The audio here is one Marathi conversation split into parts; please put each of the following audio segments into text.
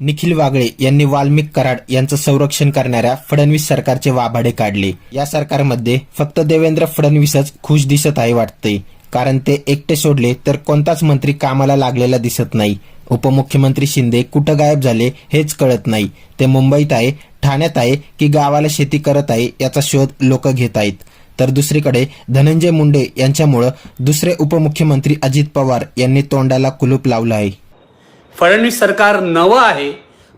निखिल वागळे यांनी वाल्मिक कराड यांचं संरक्षण करणाऱ्या फडणवीस सरकारचे वाभाडे काढले. या सरकारमध्ये फक्त देवेंद्र फडणवीसच खुश दिसत आहे वाटते कारण ते एकटे सोडले तर कोणताच मंत्री कामाला लागलेला दिसत नाही. उपमुख्यमंत्री शिंदे कुठं गायब झाले हेच कळत नाही. ते मुंबईत आहे ठाण्यात आहे की गावाला शेती करत आहे याचा शोध लोक घेत आहेत. तर दुसरीकडे धनंजय मुंडे यांच्यामुळं दुसरे उपमुख्यमंत्री अजित पवार यांनी तोंडाला कुलूप लावलं आहे. फडणवीस सरकार नवं आहे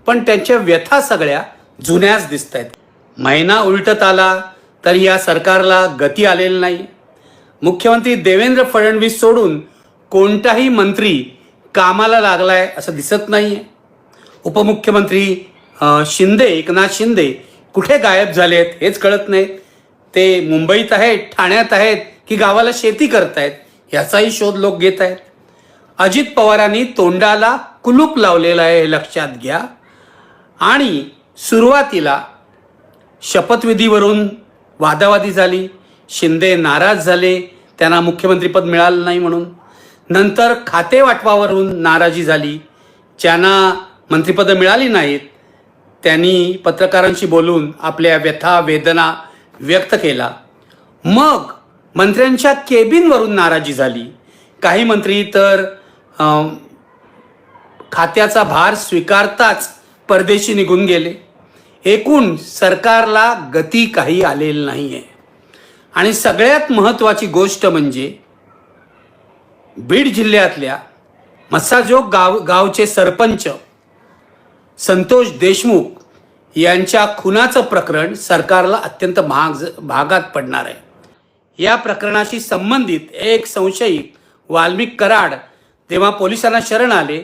पण त्यांच्या व्यथा सगळ्या जुन्याच दिसत आहेत महिना उलटत आला तर या सरकारला गती आलेली नाही. मुख्यमंत्री देवेंद्र फडणवीस सोडून कोणताही मंत्री कामाला लागलाय असं दिसत नाही आहे उपमुख्यमंत्री शिंदे एकनाथ शिंदे कुठे गायब झालेत हेच कळत नाही. ते मुंबईत आहेत ठाण्यात आहेत की गावाला शेती करतायत याचाही शोध लोक घेत आहेत अजित पवारांनी तोंडाला कुलूप लावलेला आहे हे लक्षात घ्या. आणि सुरुवातीला शपथविधीवरून वादावादी झाली. शिंदे नाराज झाले. त्यांना मुख्यमंत्रीपद मिळालं नाही म्हणून. नंतर खाते वाटपावरून नाराजी झाली. ज्यांना मंत्रिपदं मिळाली नाहीत त्यांनी पत्रकारांशी बोलून आपल्या व्यथा वेदना व्यक्त केला. मग मंत्र्यांच्या केबिनवरून नाराजी झाली. काही मंत्री तर खात्याचा भार स्वीकारताच परदेशी निघून गेले. एकूण सरकारला गती काही आलेली नाही आहे आणि सगळ्यात महत्त्वाची गोष्ट म्हणजे बीड जिल्ह्यातल्या मस्साजोग गाव गावचे सरपंच संतोष देशमुख यांच्या खुनाचं प्रकरण सरकारला अत्यंत महाग भागात पडणार आहे. या प्रकरणाशी संबंधित एक संशयित वाल्मिक कराड तेव्हा पोलिसांना शरण आले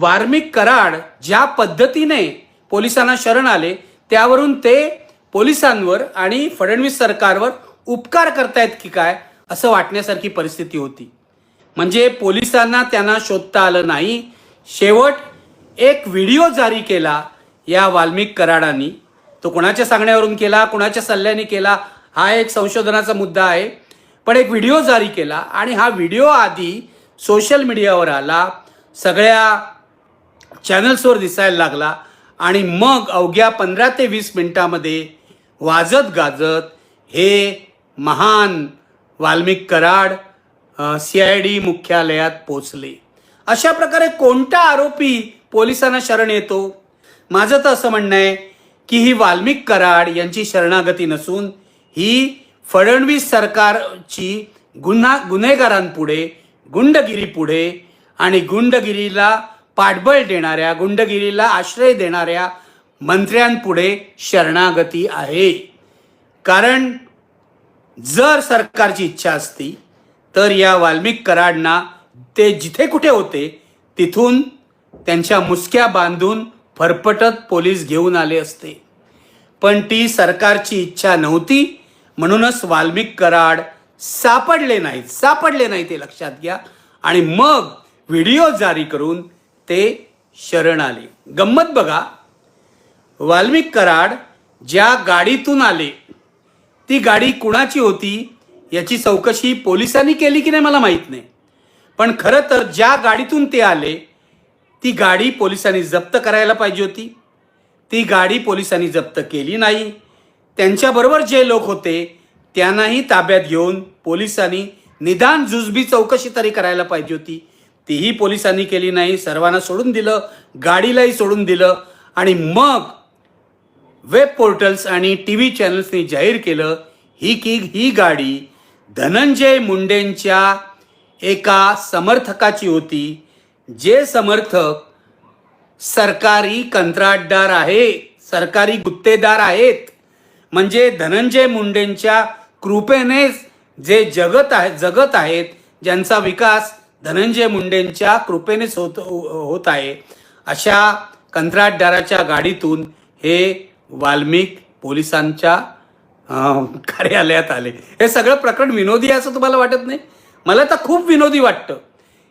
वाल्मिक कराड ज्या पद्धतीने पोलिसांना शरण आले त्यावरून ते पोलिसांवर आणि फडणवीस सरकारवर उपकार करतायत की काय असं वाटण्यासारखी परिस्थिती होती. म्हणजे पोलिसांना त्यांना शोधता आलं नाही. शेवट एक व्हिडिओ जारी केला या वाल्मिक कराडांनी. तो कोणाच्या सांगण्यावरून केला कोणाच्या सल्ल्याने केला हा एक संशोधनाचा मुद्दा आहे. पण एक व्हिडिओ जारी केला आणि हा व्हिडिओ आधी सोशल मीडियावर आला. सगळ्या चॅनल्सवर दिसायला लागला आणि मग अवघ्या पंधरा ते वीस मिनिटामध्ये वाजत गाजत हे महान Walmik Karad C I D मुख्यालयात पोचले. अशा प्रकारे कोणता आरोपी पोलिसांना शरण येतो? माझं तर असं म्हणणं आहे की ही वाल्मिक कराड यांची शरणागती नसून ही फडणवीस सरकारची गुन्हा गुन्हेगारांपुढे गुंडगिरीपुढे आणि गुंडगिरीला पाठबळ देणाऱ्या गुंडगिरीला आश्रय देणाऱ्या मंत्र्यांपुढे शरणागती आहे. कारण जर सरकारची इच्छा असती तर या वाल्मिक कराडना ते जिथे कुठे होते तिथून त्यांच्या मुसक्या बांधून फरफटत पोलीस घेऊन आले असते. पण ती सरकारची इच्छा नव्हती म्हणूनच वाल्मिक कराड सापडले नाहीत. सापडले नाही ते लक्षात घ्या. आणि मग व्हिडिओ जारी करून ते शरण आले. गंमत बघा. वाल्मिक कराड ज्या गाडीतून आले ती गाडी कुणाची होती याची चौकशी पोलिसांनी केली की नाही मला माहीत नाही. पण खरं तर ज्या गाडीतून ते आले ती गाडी पोलिसांनी जप्त करायला पाहिजे होती. ती गाडी पोलिसांनी जप्त केली नाही. त्यांच्याबरोबर जे लोक होते त्यांनाही ताब्यात घेऊन पोलिसांनी निदान जुजबी चौकशी तरी करायला पाहिजे होती. तीही पोलिसांनी केली नाही सर्वांना सोडून दिलं गाडीलाही सोडून दिलं आणि मग वेब पोर्टल्स आणि टी व्ही चॅनल्सनी जाहीर केलं ही की ही गाडी धनंजय मुंडेंच्या एका समर्थकाची होती जे समर्थक सरकारी कंत्राटदार आहे सरकारी गुत्तेदार आहेत. म्हणजे धनंजय मुंडेंच्या कृपेनेच जे जगत आहे जगत आहेत ज्यांचा विकास धनंजय मुंडेंच्या कृपेनेच होत होत आहे अशा कंत्राटदाराच्या गाडीतून हे वाल्मिक पोलिसांच्या कार्यालयात आले. हे सगळं प्रकरण विनोदी असं तुम्हाला वाटत नाही? मला तर खूप विनोदी वाटतं.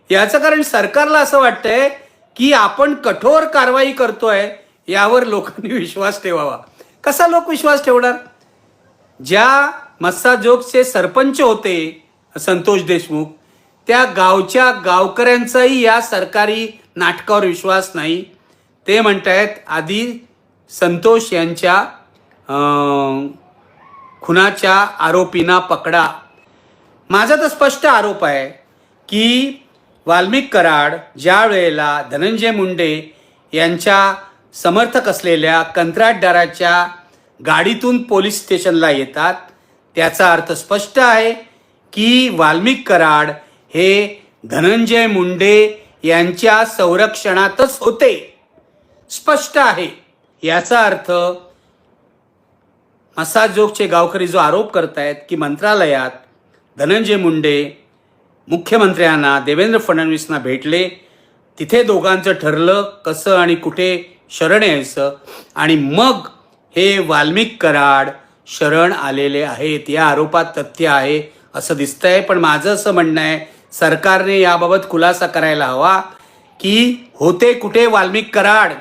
याचं कारण सरकारला असं वाटतंय की आपण कठोर कारवाई करतोय यावर लोकांनी विश्वास ठेवावा. कसा लोक विश्वास ठेवणार? ज्या मस्साजोगचे सरपंच होते संतोष देशमुख त्या गावच्या गावकऱ्यांचाही या सरकारी नाटकावर विश्वास नाही. ते म्हणतायत आधी संतोष यांच्या खुनाच्या आरोपींना पकडा. माझा तर स्पष्ट आरोप आहे की वाल्मिक कराड ज्या वेळेला धनंजय मुंडे यांच्या समर्थक असलेल्या कंत्राटदाराच्या गाडीतून पोलीस स्टेशनला येतात त्याचा अर्थ स्पष्ट आहे की वाल्मिक कराड हे धनंजय मुंडे यांच्या संरक्षणातच होते. स्पष्ट आहे. याचा अर्थ मसाजोगचे गावकरी जो आरोप करतायत की मंत्रालयात धनंजय मुंडे मुख्यमंत्र्यांना देवेंद्र फडणवीसना भेटले तिथे दोघांचं ठरलं कसं आणि कुठे शरण यायचं आणि मग हे वाल्मिक कराड शरण आलेले आहेत. या आरोपात तथ्य आहे असं दिसतंय पण माझं असं म्हणणं आहे सरकारने याबाबत खुलासा करायला हवा की होते कुठे वाल्मिक कराड.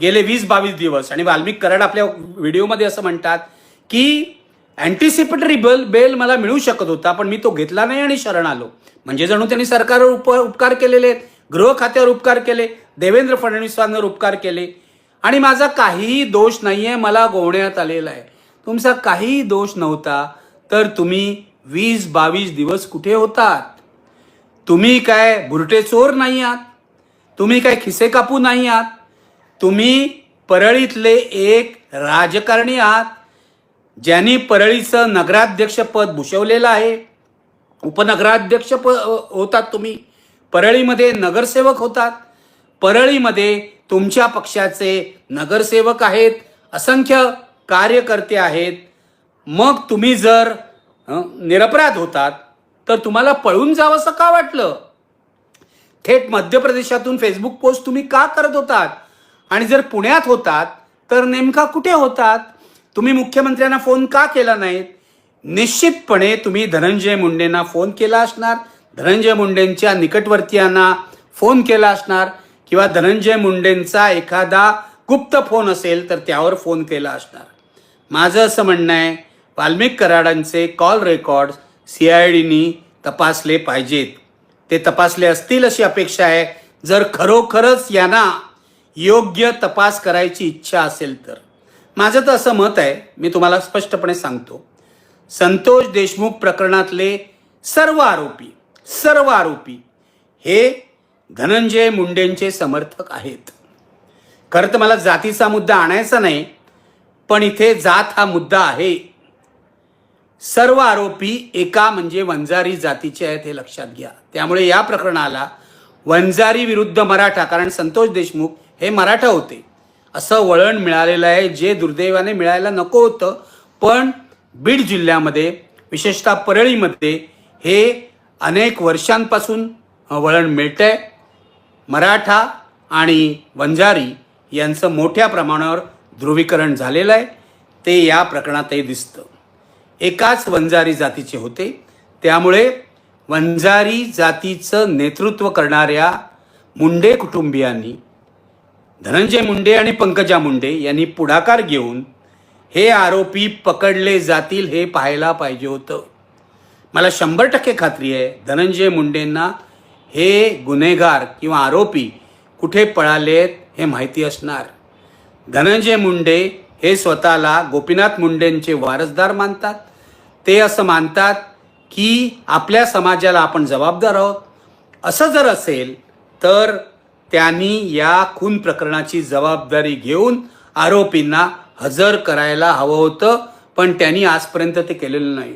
गेले वीस बावीस दिवस. आणि वाल्मिक कराड आपल्या व्हिडिओमध्ये असं म्हणतात की अँटिसिपेटरी बेल बेल मला मिळू शकत होता पण मी तो घेतला नाही आणि शरण आलो. म्हणजे जणू त्यांनी सरकारवर उप उपकार केलेले आहेत. गृह खात्यावर उपकार केले देवेंद्र फडणवीसांवर उपकार केले. आणि माझा काहीही दोष नाही आहे मला गोवण्यात आलेला आहे. तुमचा काहीही दोष नव्हता तर तुम्ही वीस बावीस दिवस कुठे होतात? तुम्ही काय बुरटे चोर नाही आहात? तुम्ही काय खिसे कापू नाही आहात? तुम्ही परळीतले एक राजकारणी आहात ज्यांनी परळीचं नगराध्यक्षपद भूषवलेलं आहे. उपनगराध्यक्ष प होतात तुम्ही. परळीमध्ये नगरसेवक होतात. परळीमध्ये तुमच्या पक्षाचे नगरसेवक आहेत असंख्य कार्यकर्ते आहेत. मग तुम्ही जर निरपराध होतात तर तुम्हाला पळून जावंसं का वाटलं? थेट मध्य प्रदेशातून फेसबुक पोस्ट तुम्ही का करत होतात? आणि जर पुण्यात होतात तर नेमका कुठे होतात? तुम्ही मुख्यमंत्र्यांना फोन का केला नाहीत? निश्चितपणे तुम्ही धनंजय मुंडेंना फोन केला असणार. धनंजय मुंडेंच्या निकटवर्तीयांना फोन केला असणार. किंवा धनंजय मुंडेंचा एखादा गुप्त फोन असेल तर त्यावर फोन केला असणार. माझं असं म्हणणं आहे वाल्मिक कराडांचे कॉल रेकॉर्ड्स सी आय डीनी तपासले पाहिजेत. ते तपासले असतील अशी अपेक्षा आहे. जर खरोखरच यांना योग्य तपास करायची इच्छा असेल तर. माझं तर असं मत आहे मी तुम्हाला स्पष्टपणे सांगतो. संतोष देशमुख प्रकरणातले सर्व आरोपी सर्व आरोपी हे धनंजय मुंडेंचे समर्थक आहेत. खरं तर मला जातीचा मुद्दा आणायचा नाही पण इथे जात हा मुद्दा आहे. सर्व आरोपी एका म्हणजे वंजारी जातीचे आहेत हे लक्षात घ्या. त्यामुळे या प्रकरणाला वंजारी विरुद्ध मराठा कारण संतोष देशमुख हे मराठा होते. असं वळण मिळालेलं आहे जे दुर्दैवाने मिळायला नको होतं. पण बीड जिल्ह्यामध्ये विशेषतः परळीमध्ये हे अनेक वर्षांपासून वळण मिळतंय. मराठा आणि वंजारी यांचं मोठ्या प्रमाणावर ध्रुवीकरण झालेलं आहे. ते या प्रकरणातही दिसतं. एकाच वंजारी जातीचे होते. त्यामुळे वंजारी जातीचं नेतृत्व करणाऱ्या मुंडे कुटुंबियांनी धनंजय मुंडे आणि पंकजा मुंडे यांनी पुढाकार घेऊन हे आरोपी पकडले जातील हे पाहायला पाहिजे होतं. मला शंभर टक्के खात्री आहे धनंजय मुंडेंना हे गुन्हेगार किंवा आरोपी कुठे पळालेत हे माहिती असणार. धनंजय मुंडे हे स्वतःला गोपीनाथ मुंडेंचे वारसदार मानतात. ते असं मानतात की आपल्या समाजाला आपण जबाबदार आहोत. असं जर असेल तर त्यांनी या खून प्रकरणाची जबाबदारी घेऊन आरोपींना हजर करायला हवं होतं पण त्यांनी आजपर्यंत ते केलेलं नाही.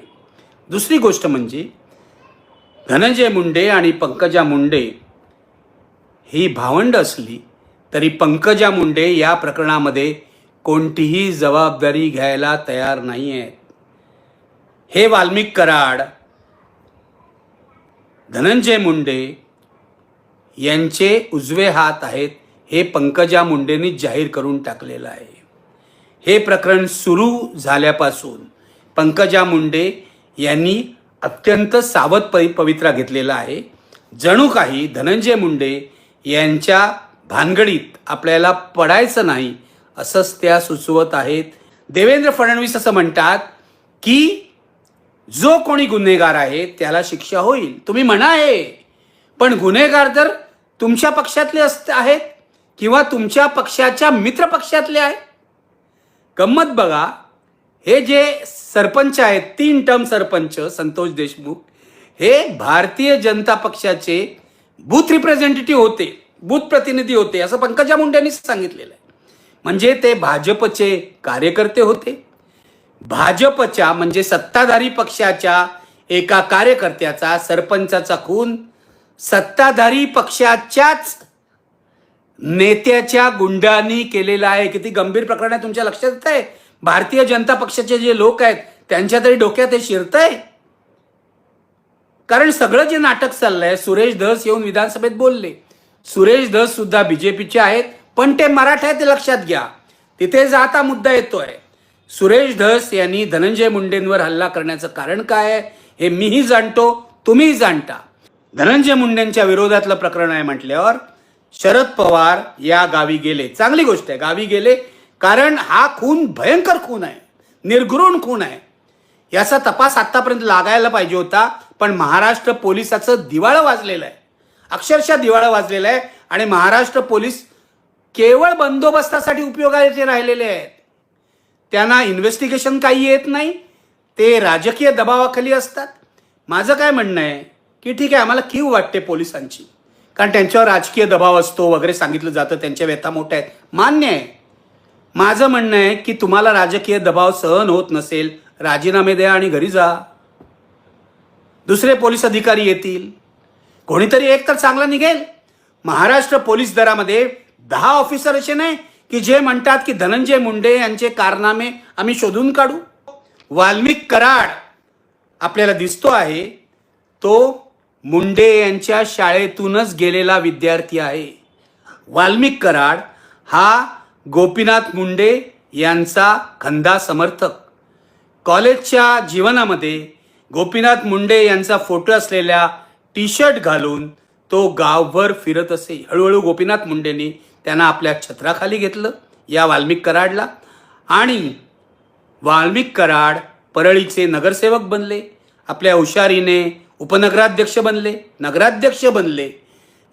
दुसरी गोष्ट म्हणजे धनंजय मुंडे आणि पंकजा मुंडे ही भावंड असली तरी पंकजा मुंडे या प्रकरणामध्ये कोणतीही जबाबदारी घ्यायला तयार नाही आहेत हे वाल्मिक कराड धनंजय मुंडे यांचे उजवे हात आहेत हे पंकजा मुंडेंनी जाहीर करून टाकलेलं आहे. हे प्रकरण सुरू झाल्यापासून पंकजा मुंडे यांनी अत्यंत सावध पवि पवित्रा घेतलेला आहे. जणू काही धनंजय मुंडे यांच्या भानगडीत आपल्याला पडायचं नाही असंच त्या सुचवत आहेत. देवेंद्र फडणवीस असं म्हणतात की जो कोणी गुन्हेगार आहे त्याला शिक्षा होईल. तुम्ही म्हणा आहे पण गुन्हेगार तर तुमच्या पक्षातले असत आहेत किंवा तुमच्या पक्षाच्या मित्र पक्षातले आहे गंमत बघा हे जे सरपंच आहेत तीन टर्म सरपंच संतोष देशमुख हे भारतीय जनता पक्षाचे बूथ रिप्रेझेंटेटिव्ह होते बूथ प्रतिनिधी होते असं पंकजा मुंडेंनी सांगितलेलं आहे. म्हणजे ते भाजपचे कार्यकर्ते होते. भाजपच्या म्हणजे सत्ताधारी पक्षाच्या एका कार्यकर्त्याचा सरपंचाचा खून सत्ताधारी पक्षाच्याच नेत्याच्या गुंडांनी केलेला आहे. किती गंभीर प्रकरण आहे तुमच्या लक्षात येत आहे भारतीय जनता पक्षाचे जे लोक आहेत त्यांच्या तरी डोक्यात हे शिरतंय? कारण सगळं जे नाटक चाललंय सुरेश धस येऊन विधानसभेत बोलले. सुरेश धस सुद्धा बीजेपीचे आहेत पण ते मराठा आहेत ते लक्षात घ्या. तिथे जाता मुद्दा येतोय. सुरेश धस यांनी धनंजय मुंडेंवर हल्ला करण्याचं कारण काय आहे हे मीही जाणतो तुम्हीही जाणता. धनंजय मुंडेंच्या विरोधातलं प्रकरण आहे म्हटल्यावर शरद पवार या गावी गेले. चांगली गोष्ट आहे गावी गेले कारण हा खून भयंकर खून आहे निर्घृण खून आहे. याचा तपास आतापर्यंत लागायला पाहिजे होता पण महाराष्ट्र पोलिसाचं दिवाळं वाजलेलं आहे. अक्षरशः दिवाळं वाजलेलं आहे आणि महाराष्ट्र पोलीस केवळ बंदोबस्तासाठी उपयोगाचे राहिलेले आहेत. त्यांना इन्व्हेस्टिगेशन काही येत नाही. ते राजकीय दबावाखाली असतात. माझं काय म्हणणं आहे की ठीक आहे आम्हाला कीव वाटते पोलिसांची. कारण त्यांच्यावर राजकीय दबाव असतो वगैरे सांगितलं जातं त्यांच्या व्यथा मोठ्या आहेत. मान्य आहे. माझं म्हणणं आहे की तुम्हाला राजकीय दबाव सहन होत नसेल राजीनामे द्या आणि घरी जा. दुसरे पोलीस अधिकारी येतील. कोणीतरी एक तर चांगला निघेल. महाराष्ट्र पोलीस दरामध्ये दहा ऑफिसर असे नाही की जे म्हणतात की धनंजय मुंडे यांचे कारनामे आम्ही शोधून काढू. वाल्मिक कराड आपल्याला दिसतो आहे तो मुंडे यांच्या शाळेतूनच गेलेला विद्यार्थी आहे. वाल्मिक कराड हा गोपीनाथ मुंडे यांचा खंदा समर्थक. कॉलेजच्या जीवनामध्ये गोपीनाथ मुंडे यांचा फोटो असलेल्या टी शर्ट घालून तो गावभर फिरत असे. हळूहळू गोपीनाथ मुंडेंनी त्यांना आपल्या छत्राखाली घेतलं या वाल्मिक कराडला. आणि वाल्मिक कराड परळीचे नगरसेवक बनले आपल्या हुशारीने उपनगराध्यक्ष बनले नगराध्यक्ष बनले.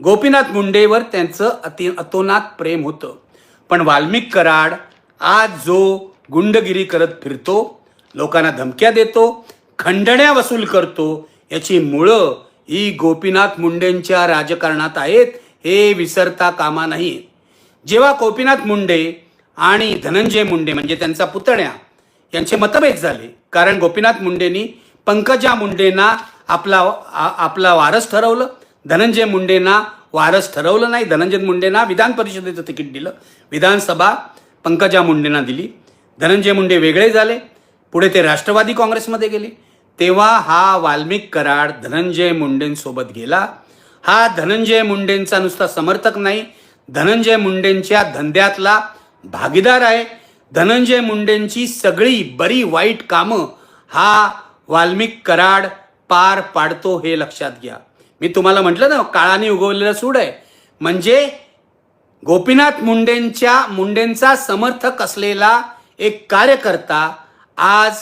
गोपीनाथ मुंडेवर त्यांचं अति अतोनात प्रेम होतं. पण वाल्मिक कराड आज जो गुंडगिरी करत फिरतो लोकांना धमक्या देतो खंडण्या वसूल करतो याची मुळं ही गोपीनाथ मुंडेंच्या राजकारणात आहेत हे विसरता कामा नाही. जेव्हा गोपीनाथ मुंडे आणि धनंजय मुंडे म्हणजे त्यांचा पुतण्या यांचे मतभेद झाले. कारण गोपीनाथ मुंडेंनी पंकजा मुंडेंना आपला आपला वारस ठरवलं. धनंजय मुंडेंना वारस ठरवलं नाही. धनंजय मुंडेंना विधान परिषदेचं तिकीट दिलं. विधानसभा पंकजा मुंडेंना दिली. धनंजय मुंडे वेगळे झाले. पुढे ते राष्ट्रवादी काँग्रेसमध्ये गेले. तेव्हा हा वाल्मिक कराड धनंजय मुंडेंसोबत गेला. हा धनंजय मुंडेंचा नुसता समर्थक नाही. धनंजय मुंडेंच्या धंद्यातला भागीदार आहे. धनंजय मुंडेंची सगळी बरी वाईट कामं हा वाल्मिक कराड पार पाडतो हे लक्षात घ्या. मी तुम्हाला म्हटलं ना काळाने उगवलेलं सूड आहे. म्हणजे गोपीनाथ मुंडेंच्या मुंडेंचा समर्थक असलेला एक कार्यकर्ता आज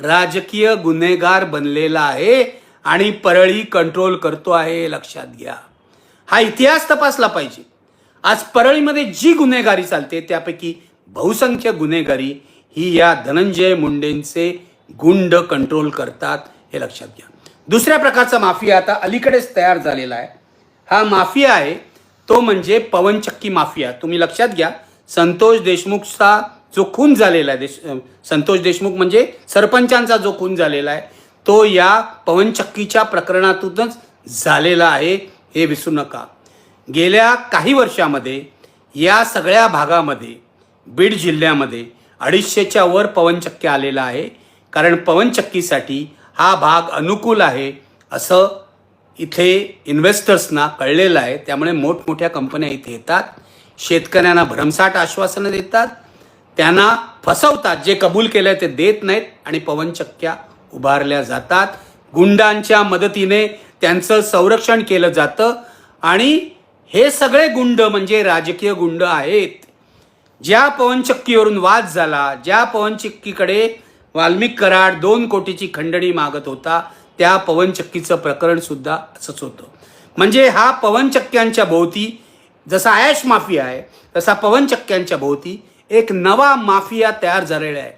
राजकीय गुन्हेगार बनलेला आहे आणि परळी कंट्रोल करतो आहे लक्षात घ्या. हा इतिहास तपासला पाहिजे. आज परळीमध्ये जी गुन्हेगारी चालते त्यापैकी बहुसंख्य गुन्हेगारी ही या धनंजय मुंडेंचे गुंड कंट्रोल करतात हे लक्षात घ्या. दुसऱ्या प्रकारचा माफिया आता अलीकडेच तयार झालेला आहे. हा माफिया आहे तो म्हणजे पवनचक्की माफिया. तुम्ही लक्षात घ्या संतोष देशमुखचा जो खून झालेला आहे देश संतोष देशमुख म्हणजे सरपंचांचा जो खून झालेला आहे तो या पवनचक्कीच्या प्रकरणातूनच झालेला आहे हे विसरू नका. गेल्या काही वर्षामध्ये या सगळ्या भागामध्ये बीड जिल्ह्यामध्ये अडीचशेच्या वर पवनचक्की आलेला आहे. कारण पवनचक्कीसाठी हा भाग अनुकूल आहे असं इथे इन्व्हेस्टर्सना कळलेलं आहे. त्यामुळे मोठमोठ्या कंपन्या इथे येतात. शेतकऱ्यांना भरमसाठ आश्वासनं देतात. त्यांना फसवतात. जे कबूल केलं ते देत नाहीत आणि पवनचक्क्या उभारल्या जातात. गुंडांच्या मदतीने त्यांचं संरक्षण केलं जातं. आणि हे सगळे गुंड म्हणजे राजकीय गुंड आहेत. ज्या पवनचक्कीवरून वाद झाला ज्या पवनचक्कीकडे वाल्मिक कराड दोन कोटीची खंडणी मागत होता त्या पवनचक्कीचं प्रकरण सुद्धा असंच होतं. म्हणजे हा पवनचक्क्यांच्या भोवती जसा आयश माफिया आहे तसा पवनचक्क्यांच्या भोवती एक नवा माफिया तयार झालेला आहे.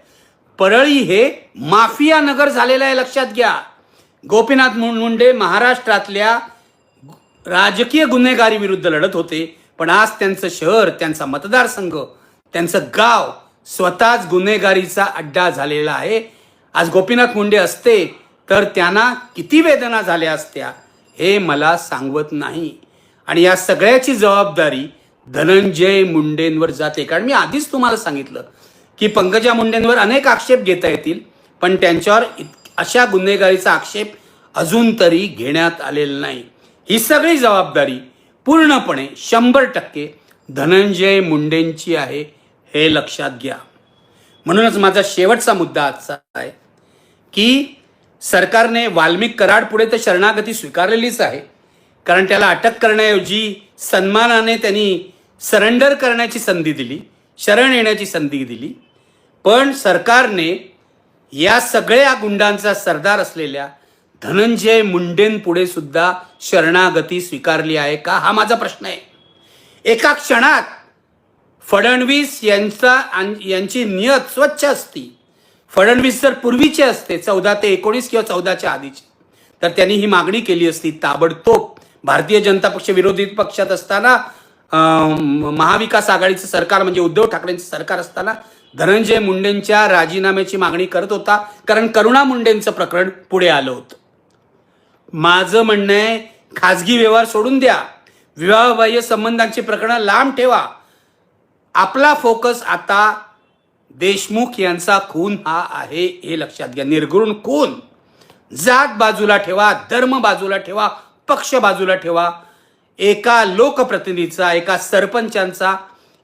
परळी हे माफिया नगर झालेलं आहे लक्षात घ्या. गोपीनाथ मुंडे महाराष्ट्रातल्या राजकीय गुन्हेगारी विरुद्ध लढत होते पण आज त्यांचं शहर त्यांचा मतदारसंघ त्यांचं गाव स्वतःच गुन्हेगारीचा अड्डा झालेला आहे. आज गोपीनाथ मुंडे असते तर त्यांना किती वेदना झाल्या असत्या हे मला सांगवत नाही. आणि या सगळ्याची जबाबदारी धनंजय मुंडेंवर जाते. कारण मी आधीच तुम्हाला सांगितलं की पंकजा मुंडेंवर अनेक आक्षेप घेता येतील पण त्यांच्यावर अशा गुन्हेगारीचा आक्षेप अजून तरी घेण्यात आलेला नाही. ही सगळी जबाबदारी पूर्णपणे शंभर टक्के धनंजय मुंडेंची आहे हे लक्षात घ्या. म्हणूनच माझा शेवटचा मुद्दा आजचा आहे की सरकारने वाल्मिक कराड पुढे तर शरणागती स्वीकारलेलीच आहे कारण त्याला अटक करण्याऐवजी सन्मानाने त्यांनी सरेंडर करण्याची संधी दिली शरण येण्याची संधी दिली. पण सरकारने या सगळ्या गुंडांचा सरदार असलेल्या धनंजय मुंडेंपुढे सुद्धा शरणागती स्वीकारली आहे का? हा माझा प्रश्न आहे. एका क्षणात फडणवीस यांचा यांची नियत स्वच्छ असती. फडणवीस जर पूर्वीचे असते चौदा ते एकोणीस किंवा चौदाच्या आधीचे तर त्यांनी ही मागणी केली असती ताबडतोब भारतीय जनता पक्ष विरोधी पक्षात असताना महाविकास आघाडीचं सरकार म्हणजे उद्धव ठाकरेंचं सरकार असताना धनंजय मुंडेंच्या राजीनाम्याची मागणी करत होता कारण करुणा मुंडेंचं प्रकरण पुढे आलं होतं. माझं म्हणणं आहे खाजगी व्यवहार सोडून द्या. विवाहबाह्य संबंधांची प्रकरणं लांब ठेवा. आपला फोकस आता देशमुख यांचा खून हा आहे हे लक्षात घ्या. निर्घृण खून. जात बाजूला ठेवा धर्म बाजूला ठेवा पक्ष बाजूला ठेवा. एका लोकप्रतिनिधीचा एका सरपंचांचा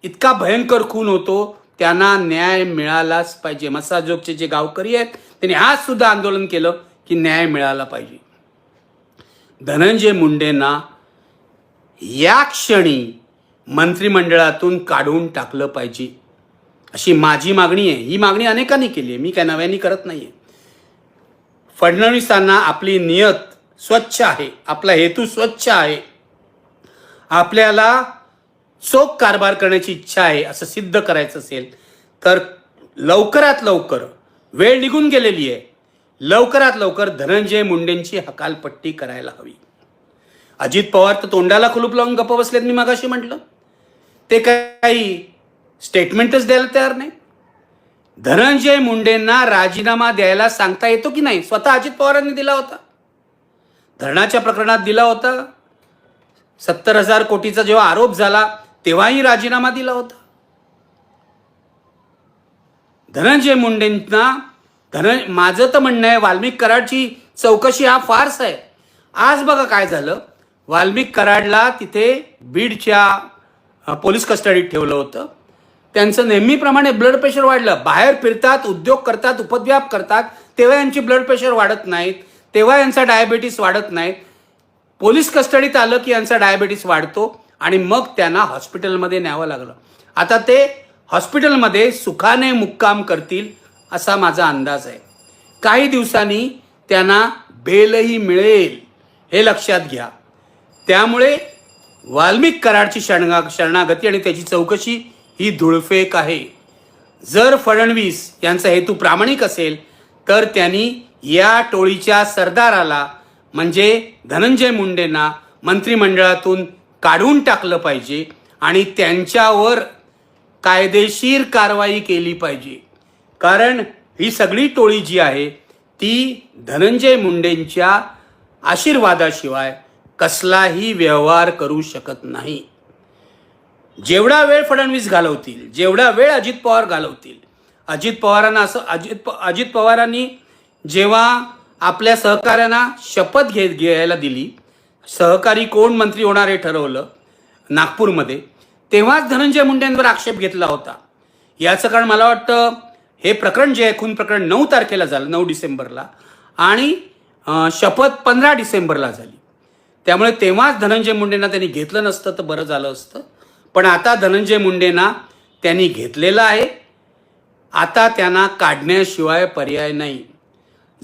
इतका भयंकर खून होतो त्यांना न्याय मिळालाच पाहिजे. मसाजोगचे जे गावकरी आहेत त्यांनी आज सुद्धा आंदोलन केलं की न्याय मिळाला पाहिजे. धनंजय मुंडेंना या क्षणी मंत्रिमंडळातून काढून टाकलं पाहिजे. अशी माझी मागणी आहे. ही मागणी अनेकांनी केली आहे. मी काय नव्याने करत नाही आहे फडणवीसांना आपली नियत स्वच्छ आहे. आपला हेतू स्वच्छ आहे. आपल्याला चोख कारभार करण्याची इच्छा आहे असं सिद्ध करायचं असेल तर लवकरात लवकर वेळ निघून गेलेली आहे. लवकरात लवकर धनंजय मुंडेंची हकालपट्टी करायला हवी. अजित पवार तर तोंडाला कुलूप लावून गप्प बसलेत मी मागाशी म्हटलं. ते काही स्टेटमेंटच द्यायला तयार नाही. धनंजय मुंडेंना राजीनामा द्यायला सांगता येतो की नाही? स्वतः अजित पवारांनी दिला होता. धरणाच्या प्रकरणात दिला होता. सत्तर हजार कोटीचा जेव्हा आरोप झाला तेव्हाही राजीनामा दिला होता. धनंजय मुंडेंना धन माझं तर म्हणणं आहे वाल्मिक कराडची चौकशी हा फार्स आहे. आज बघा काय झालं. वाल्मिक कराडला तिथे बीडच्या पोलीस कस्टडीत ठेवलं होतं. त्यांचं नेहमीप्रमाणे ब्लड प्रेशर वाढलं. बाहेर फिरतात उद्योग करतात उपद्व्याप करतात. तेव्हा यांची ब्लड प्रेशर वाढत नाहीत. तेव्हा यांचा डायबेटीस वाढत नाहीत. पोलीस कस्टडीत आलं की यांचा डायबेटीस वाढतो आणि मग त्यांना हॉस्पिटलमध्ये न्यावं लागलं. आता ते हॉस्पिटलमध्ये सुखाने मुक्काम करतील असा माझा अंदाज आहे. काही दिवसांनी त्यांना बेलही मिळेल हे लक्षात घ्या. त्यामुळे वाल्मिक कराडची शरणा शरणागती आणि त्याची चौकशी ही धुळफेक आहे. जर फडणवीस यांचा हेतू प्रामाणिक असेल तर त्यांनी या टोळीच्या सरदाराला म्हणजे धनंजय मुंडेंना मंत्रिमंडळातून काढून टाकलं पाहिजे आणि त्यांच्यावर कायदेशीर कारवाई केली पाहिजे. कारण ही सगळी टोळी जी आहे ती धनंजय मुंडेंच्या आशीर्वादाशिवाय कसलाही व्यवहार करू शकत नाही. जेवढा वेळ फडणवीस घालवतील जेवढा वेळ अजित पवार घालवतील अजित पवारांना असं अजित प अजित पवारांनी जेव्हा आपल्या सहकाऱ्यांना शपथ घे घ्यायला दिली सहकारी कोण मंत्री होणार हे ठरवलं नागपूरमध्ये तेव्हाच धनंजय मुंडेंवर आक्षेप घेतला होता. याचं कारण मला वाटतं हे प्रकरण जे आहे खून प्रकरण नऊ तारखेला झालं नऊ डिसेंबरला. आणि शपथ पंधरा डिसेंबरला झाली. त्यामुळे तेव्हाच धनंजय मुंडेंना त्यांनी घेतलं नसतं तर बरं झालं असतं. पण आता धनंजय मुंडेंना त्यांनी घेतलेलं आहे. आता त्यांना काढण्याशिवाय पर्याय नाही.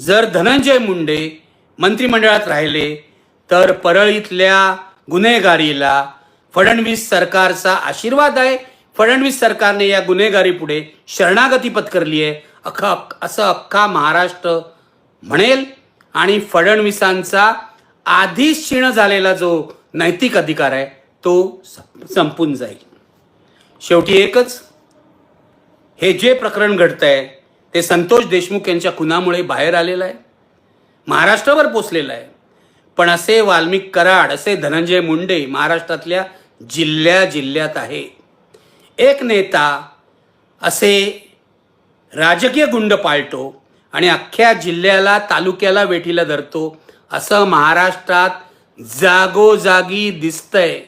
जर धनंजय मुंडे मंत्रिमंडळात राहिले तर परळीतल्या गुन्हेगारीला फडणवीस सरकारचा आशीर्वाद आहे. फडणवीस सरकारने या गुन्हेगारी पुढे शरणागती पत्करली आहे. अख्खा असं अख्खा महाराष्ट्र म्हणेल आणि फडणवीसांचा आधीच क्षीण झालेला जो नैतिक अधिकार आहे तो सं- संपून जाईल. शेवटी एकच हे जे प्रकरण घडतंय ते संतोष देशमुख यांच्या खुनामुळे बाहेर आलेलं आहे. महाराष्ट्रावर पोचलेलं आहे. पण असे वाल्मिक कराड असे धनंजय मुंडे महाराष्ट्रातल्या जिल्ह्या जिल्ह्यात आहे. एक नेता असे राजकीय गुंड पाळतो आणि अख्ख्या जिल्ह्याला तालुक्याला वेठीला धरतो असं महाराष्ट्रात जागोजागी दिसतंय.